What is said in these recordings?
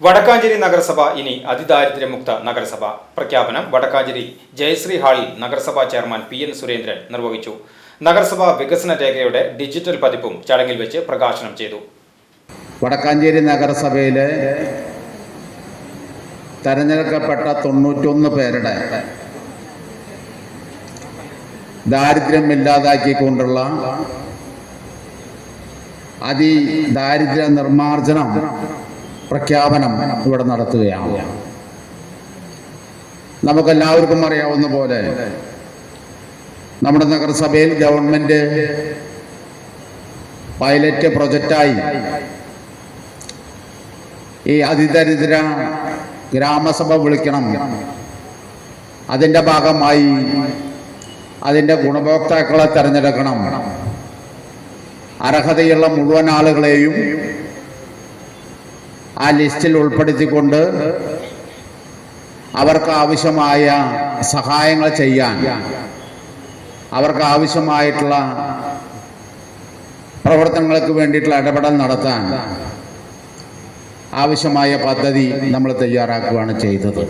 വടക്കാഞ്ചേരി നഗരസഭ ഇനി അതിദാരിദ്ര്യമുക്ത നഗരസഭ. പ്രഖ്യാപനം വടക്കാഞ്ചേരി ജയശ്രീ ഹാളിൽ നഗരസഭാ ചെയർമാൻ പി എൻ സുരേന്ദ്രൻ നിർവഹിച്ചു. നഗരസഭാ വികസന രേഖയുടെ ഡിജിറ്റൽ പതിപ്പും ചടങ്ങിൽ വെച്ച് പ്രകാശനം ചെയ്തു. വടക്കാഞ്ചേരി നഗരസഭയിലെ തെരഞ്ഞെടുക്കപ്പെട്ട തൊണ്ണൂറ്റൊന്ന് പേരുടെ ദാരിദ്ര്യം ഇല്ലാതാക്കിക്കൊണ്ടുള്ള അതി ദാരിദ്ര്യ നിർമ്മാർജനം പ്രഖ്യാപനം ഇവിടെ നടത്തുകയാണ്. നമുക്കെല്ലാവർക്കും അറിയാവുന്ന പോലെ നമ്മുടെ നഗരസഭയിൽ ഗവൺമെന്റ് പൈലറ്റ് പ്രൊജക്റ്റായി. ഈ അതിദരിദ്ര ഗ്രാമസഭ വിളിക്കണം. അതിന്റെ ഭാഗമായി അതിന്റെ ഗുണഭോക്താക്കളെ തിരഞ്ഞെടുക്കണം. അർഹതയുള്ള മുഴുവൻ ആളുകളെയും ആ ലിസ്റ്റിൽ ഉൾപ്പെടുത്തിക്കൊണ്ട് അവർക്ക് ആവശ്യമായ സഹായങ്ങൾ ചെയ്യാൻ അവർക്ക് ആവശ്യമായിട്ടുള്ള പ്രവർത്തനങ്ങൾക്ക് വേണ്ടിയിട്ടുള്ള ഇടപെടൽ നടത്താൻ ആവശ്യമായ പദ്ധതി നമ്മൾ തയ്യാറാക്കുകയാണ് ചെയ്തത്.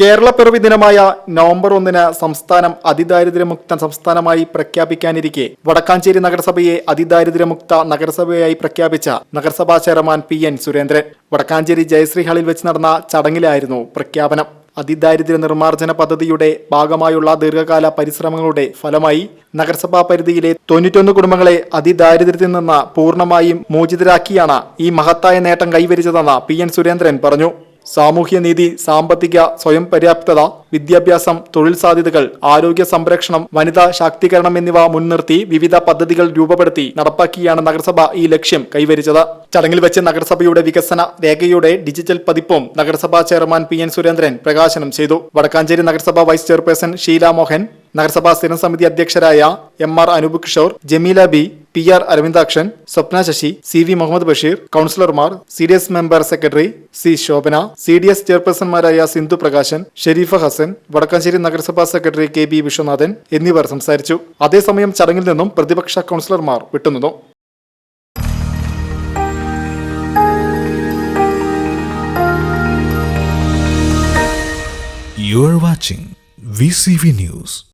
കേരളപ്പിറവി ദിനമായ നവംബർ ഒന്നിന് സംസ്ഥാനം അതിദാരിദ്ര്യമുക്ത സംസ്ഥാനമായി പ്രഖ്യാപിക്കാനിരിക്കെ. വടക്കാഞ്ചേരി നഗരസഭയെ അതിദാരിദ്ര്യമുക്ത നഗരസഭയായി പ്രഖ്യാപിച്ച നഗരസഭാ chairman P N Surendran. Vadakkancherry Jayashree ഹാളിൽ വെച്ച് നടന്ന ചടങ്ങിലായിരുന്നു പ്രഖ്യാപനം. അതിദാരിദ്ര്യ നിർമ്മാർജന പദ്ധതിയുടെ ഭാഗമായുള്ള ദീർഘകാല പരിശ്രമങ്ങളുടെ ഫലമായി നഗരസഭാ പരിധിയിലെ തൊണ്ണൂറ്റൊന്ന് കുടുംബങ്ങളെ അതിദാരിദ്ര്യത്തിൽ നിന്ന് പൂർണമായും മോചിതരാക്കിയാണ് ഈ മഹത്തായ നേട്ടം കൈവരിച്ചതെന്ന് പി എൻ സുരേന്ദ്രൻ പറഞ്ഞു. സാമൂഹ്യനീതി സാമ്പത്തിക സ്വയം പര്യാപ്തത വിദ്യാഭ്യാസം തൊഴിൽ സാധ്യതകൾ ആരോഗ്യ സംരക്ഷണം വനിതാ ശാക്തീകരണം എന്നിവ മുൻനിർത്തി വിവിധ പദ്ധതികൾ രൂപപ്പെടുത്തി നടപ്പാക്കിയാണ് നഗരസഭ ഈ ലക്ഷ്യം കൈവരിച്ചത്. ചടങ്ങിൽ വെച്ച് നഗരസഭയുടെ വികസന രേഖയുടെ ഡിജിറ്റൽ പതിപ്പും നഗരസഭാ ചെയർമാൻ പി എൻ സുരേന്ദ്രൻ പ്രകാശനം ചെയ്തു. വടക്കാഞ്ചേരി നഗരസഭാ വൈസ് ചെയർപേഴ്സൺ ഷീല മോഹൻ നഗരസഭാ സ്ഥിരം സമിതി അധ്യക്ഷരായ M R Anoop Kishore Jameela B P R Aravindakshan Swapna Sasi C V Muhammad Basheer കൌൺസിലർമാർ C D S member secretary C Shobhana C D S ചെയർപേഴ്സൺമാരായ Sindhu Prakashan Sherifa Hasan Vadakkanchery നഗരസഭാ secretary K B Viswanathan എന്നിവർ സംസാരിച്ചു അതേസമയം ചടങ്ങിൽ നിന്നും പ്രതിപക്ഷ കൌൺസിലർമാർ വിട്ടുനിന്നു You are watching VCV News.